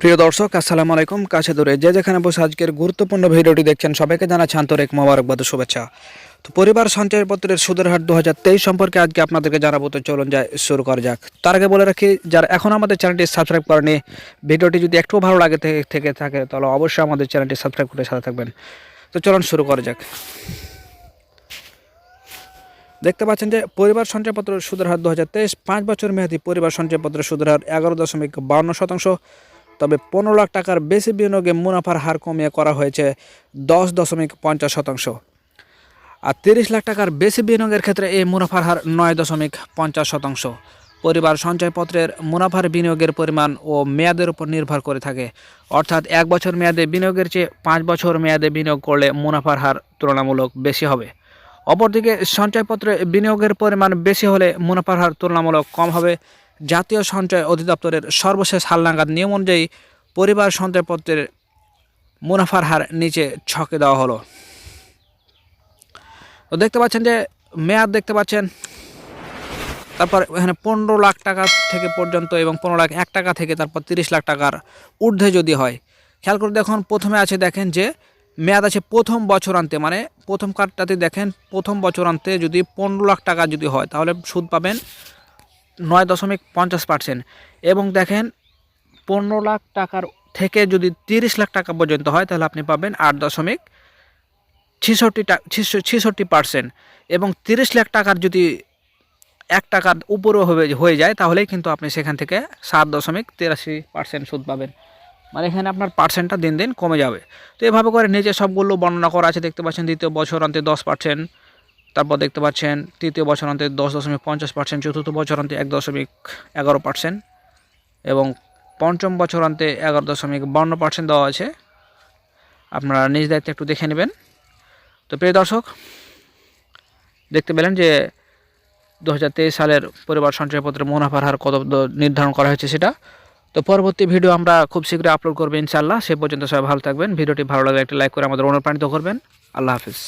প্রিয় দর্শক, আসসালামু আলাইকুম। কাছে দূরে যে যেখানে বসে আজকের গুরুত্বপূর্ণ ভিডিওটি দেখছেন, সবাইকে জানাচ্ছি আন্তরিক মোবারকবাদ শুভেচ্ছা। তো পরিবার সঞ্চয়পত্রের সুদের হার দু হাজার তেইশ সম্পর্কে আজকে আপনাদেরকে জানাব, তো চলুন যায় শুরু করা যাক। তার আগে বলে রাখি, যারা এখন আমাদের চ্যানেলটি সাবস্ক্রাইব করেনি, ভিডিওটি যদি একটু ভালো লাগে থেকে থেকে, তাহলে অবশ্যই আমাদের চ্যানেলটি সাবস্ক্রাইব করে সাথে থাকবেন। তো চলুন শুরু করা যাক। দেখতে পাচ্ছেন যে পরিবার সঞ্চয়পত্রের সুদের হার দু হাজার তেইশ, পাঁচ বছর মেয়াদী পরিবার সঞ্চয়পত্রের সুদের হার এগারো দশমিক বান্ন শতাংশ তবে পনেরো লাখ টাকার বেশি বিনিয়োগে মুনাফার হার কমিয়ে করা হয়েছে দশ দশমিক পঞ্চাশ শতাংশ। আর তিরিশ লাখ টাকার বেশি বিনিয়োগের ক্ষেত্রে এই মুনাফার হার নয় দশমিক পঞ্চাশ শতাংশ। পরিবার সঞ্চয়পত্রের মুনাফার বিনিয়োগের পরিমাণ ও মেয়াদের উপর নির্ভর করে থাকে। অর্থাৎ এক বছর মেয়াদে বিনিয়োগের চেয়ে পাঁচ বছর মেয়াদে বিনিয়োগ করলে মুনাফার হার তুলনামূলক বেশি হবে। অপরদিকে সঞ্চয়পত্রে বিনিয়োগের পরিমাণ বেশি হলে মুনাফার হার তুলনামূলক কম হবে। জাতীয় সঞ্চয় অধিদপ্তরের সর্বশেষ হালনাগাদ নিয়ম অনুযায়ী পরিবার সঞ্চয়পত্রের মুনাফার হার নিচে ছকে দেওয়া হলো। তো দেখতে পাচ্ছেন যে মেয়াদ দেখতে পাচ্ছেন। তারপর এখানে পনেরো লাখ টাকা থেকে পর্যন্ত এবং পনেরো লাখ এক টাকা থেকে তারপর তিরিশ লাখ টাকার ঊর্ধ্বে যদি হয়, খেয়াল করে দেখুন, প্রথমে আছে দেখেন যে মেয়াদ আছে প্রথম বছরান্তে মানে প্রথম কার্ডটাতে দেখেন প্রথম বছরান্তে যদি পনেরো লাখ টাকা যদি হয়, তাহলে সুদ পাবেন নয় দশমিক পঞ্চাশ পার্সেন্ট এবং দেখেন পনেরো লাখ টাকার থেকে যদি তিরিশ লাখ টাকা পর্যন্ত হয়, তাহলে আপনি পাবেন আট দশমিক ছেষট্টি ছেষট্টি পার্সেন্ট এবং তিরিশ লাখ টাকার যদি এক টাকার উপরেও হবে, হয়ে যায়, তাহলেই কিন্তু আপনি সেখান থেকে সাত দশমিক তিরাশি পার্সেন্ট সুদ পাবেন। মানে এখানে আপনার পার্সেন্টটা দিন দিন কমে যাবে। তো এভাবে করে নিচে সবগুলো বর্ণনা করা আছে, দেখতে পাচ্ছেন দ্বিতীয় বছর অন্তে দশ পার্সেন্ট তারপর দেখতে পাচ্ছেন তৃতীয় বছর অন্তে দশ দশমিক পঞ্চাশ পার্সেন্ট, চতুর্থ বছর অন্তে এক দশমিক এগারো পার্সেন্ট এবং পঞ্চম বছর অন্তে এগারো দশমিক বান্ন পার্সেন্ট দেওয়া আছে আপনারা নিজ দায়িত্বে একটু দেখে নেবেন। তো প্রিয় দর্শক, দেখতে পেলেন যে দুহাজার তেইশ সালের পরিবার সঞ্চয়পত্রের মুনাফার হার কত নির্ধারণ করা হয়েছে সেটা। তো পরবর্তী ভিডিও আমরা খুব শীঘ্রই আপলোড করব ইনশাল্লাহ সে পর্যন্ত সবাই ভালো থাকবেন। ভিডিওটি ভালো লাগলে একটি লাইক করে আমাদের অনুপ্রাণিত করবেন। আল্লাহ হাফিজ।